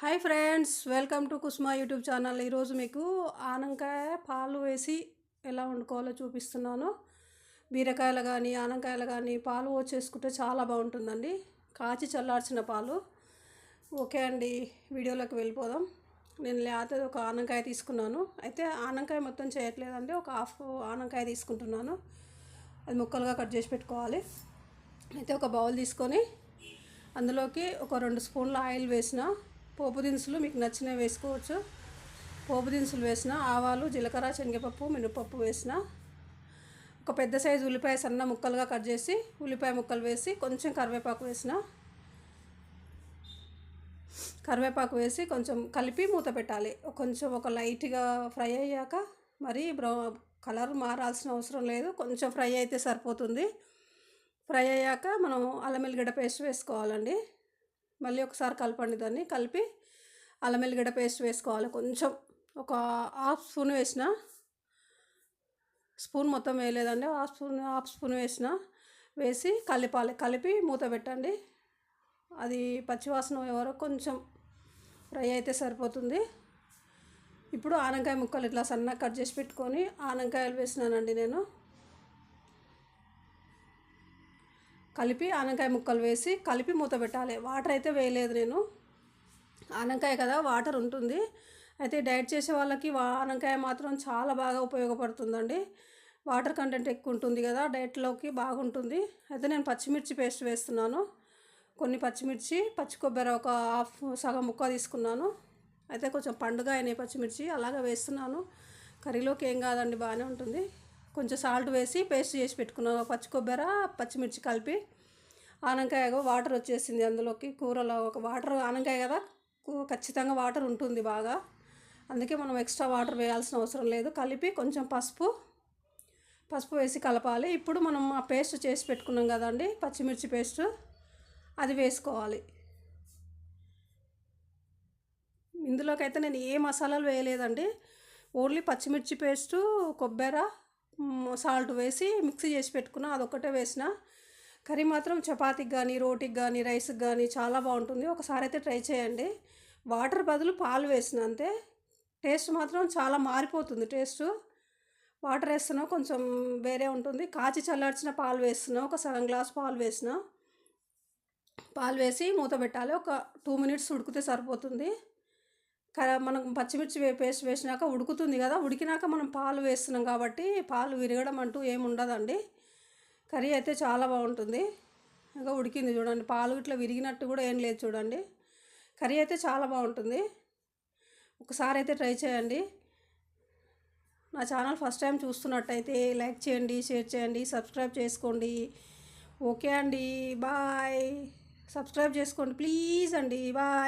Hi friends welcome to Kusma YouTube channel ఈరోజు మీకు ఆనంకాయ పాలు వేసి ఎలా వండుకోవాలో చూపిస్తున్నాను. బీరకాయలు కానీ ఆనంకాయలు కానీ పాలు వచ్చేసుకుంటే చాలా బాగుంటుందండి. కాచి చల్లార్చిన పాలు. ఓకే అండి వీడియోలోకి వెళ్ళిపోదాం. నేను లేకపోతే ఒక ఆనంకాయ తీసుకున్నాను. అయితే ఆనంకాయ మొత్తం చేయట్లేదండి ఒక హాఫ్ ఆనంకాయ తీసుకుంటున్నాను. అది ముక్కలుగా కట్ చేసి పెట్టుకోవాలి. అయితే ఒక బౌల్ తీసుకొని అందులోకి ఒక రెండు స్పూన్ల ఆయిల్ వేసిన పోపు దినుసులు మీకు నచ్చినవి వేసుకోవచ్చు. పోపు దినుసులు వేసిన ఆవాలు జీలకర్ర శనగపప్పు మినపప్పు వేసిన ఒక పెద్ద సైజు ఉల్లిపాయ సన్న ముక్కలుగా కట్ చేసి ఉల్లిపాయ ముక్కలు వేసి కొంచెం కరివేపాకు వేసిన కరివేపాకు వేసి కొంచెం కలిపి మూత పెట్టాలి. కొంచెం ఒక లైట్గా ఫ్రై అయ్యాక మరి బ్రౌ కలర్ మారాల్సిన అవసరం లేదు. కొంచెం ఫ్రై అయితే సరిపోతుంది. ఫ్రై అయ్యాక మనం అల్లం వెల్లిగడ్డ పేస్ట్ వేసుకోవాలండి. మళ్ళీ ఒకసారి కలపండి దాన్ని. కలిపి అల్లం ఎల్లిగడ్డ పేస్ట్ వేసుకోవాలి కొంచెం. ఒక హాఫ్ స్పూన్ వేసిన స్పూన్ మొత్తం వేయలేదండి. హాఫ్ స్పూన్ హాఫ్ స్పూన్ వేసిన వేసి కలిపాలి. కలిపి మూత పెట్టండి. అది పచ్చివాసన వరకు కొంచెం ఫ్రై అయితే సరిపోతుంది. ఇప్పుడు ఆనకాయ ముక్కలు ఇట్లా సన్నగా కట్ చేసి పెట్టుకొని ఆనకాయలు వేసినానండి నేను. కలిపి ఆనకాయ ముక్కలు వేసి కలిపి మూత పెట్టాలి. వాటర్ అయితే వేయలేదు నేను. ఆనకాయ కదా వాటర్ ఉంటుంది. అయితే డైట్ చేసే వాళ్ళకి ఆనకాయ మాత్రం చాలా బాగా ఉపయోగపడుతుందండి. వాటర్ కంటెంట్ ఎక్కువ ఉంటుంది కదా డైట్లోకి బాగుంటుంది. అయితే నేను పచ్చిమిర్చి పేస్ట్ వేస్తున్నాను. కొన్ని పచ్చిమిర్చి పచ్చి కొబ్బరి ఒక హాఫ్ సగం ముక్క తీసుకున్నాను. అయితే కొంచెం పండుగ అయినాయి పచ్చిమిర్చి అలాగే వేస్తున్నాను. కర్రీలోకి ఏం కాదండి బాగానే ఉంటుంది. కొంచెం సాల్ట్ వేసి పేస్ట్ చేసి పెట్టుకున్నాను. పచ్చి కొబ్బరి పచ్చిమిర్చి కలిపి. ఆనంకాయగా వాటర్ వచ్చేసింది అందులోకి. కూరలో ఒక వాటర్ ఆనకాయ కదా? ఖచ్చితంగా వాటర్ ఉంటుంది బాగా. అందుకే మనం ఎక్స్ట్రా వాటర్ వేయాల్సిన అవసరం లేదు. కలిపి కొంచెం పసుపు పసుపు వేసి కలపాలి. ఇప్పుడు మనం ఆ పేస్ట్ చేసి పెట్టుకున్నాం కదండి పచ్చిమిర్చి పేస్ట్. అది వేసుకోవాలి. ఇందులోకి అయితే నేను ఏ మసాలాలు వేయలేదండి. ఓన్లీ పచ్చిమిర్చి పేస్టు కొబ్బరి సాల్ట్ వేసి మిక్సీ చేసి పెట్టుకున్నా అదొక్కటే వేసిన. కర్రీ మాత్రం చపాతీకి కానీ రోటీకి కానీ రైస్కి కానీ చాలా బాగుంటుంది. ఒకసారి అయితే ట్రై చేయండి. వాటర్ బదులు పాలు వేసిన అంతే. టేస్ట్ మాత్రం చాలా మారిపోతుంది టేస్ట్. వాటర్ వేస్తున్నా కొంచెం వేరే ఉంటుంది. కాచి చల్లార్చిన పాలు వేస్తున్నావు ఒక సగం గ్లాస్ పాలు వేసిన. పాలు వేసి మూత పెట్టాలి. ఒక టూ మినిట్స్ ఉడికితే సరిపోతుంది. మనం పచ్చిమిర్చి పేస్ట్ వేసినాక ఉడుకుతుంది కదా ఉడికినాక మనం పాలు వేస్తున్నాం కాబట్టి పాలు విరగడం అంటూ ఏమి ఉండదండి. కర్రీ అయితే చాలా బాగుంటుంది. ఇంకా ఉడికింది చూడండి పాలు ఇట్లా విరిగినట్టు కూడా ఏం లేదు చూడండి. కర్రీ అయితే చాలా బాగుంటుంది. ఒకసారి అయితే ట్రై చేయండి. నా ఛానల్ ఫస్ట్ టైం చూస్తున్నట్టయితే లైక్ చేయండి షేర్ చేయండి సబ్స్క్రైబ్ చేసుకోండి. ఓకే అండి బాయ్. సబ్స్క్రైబ్ చేసుకోండి ప్లీజ్ అండి బాయ్.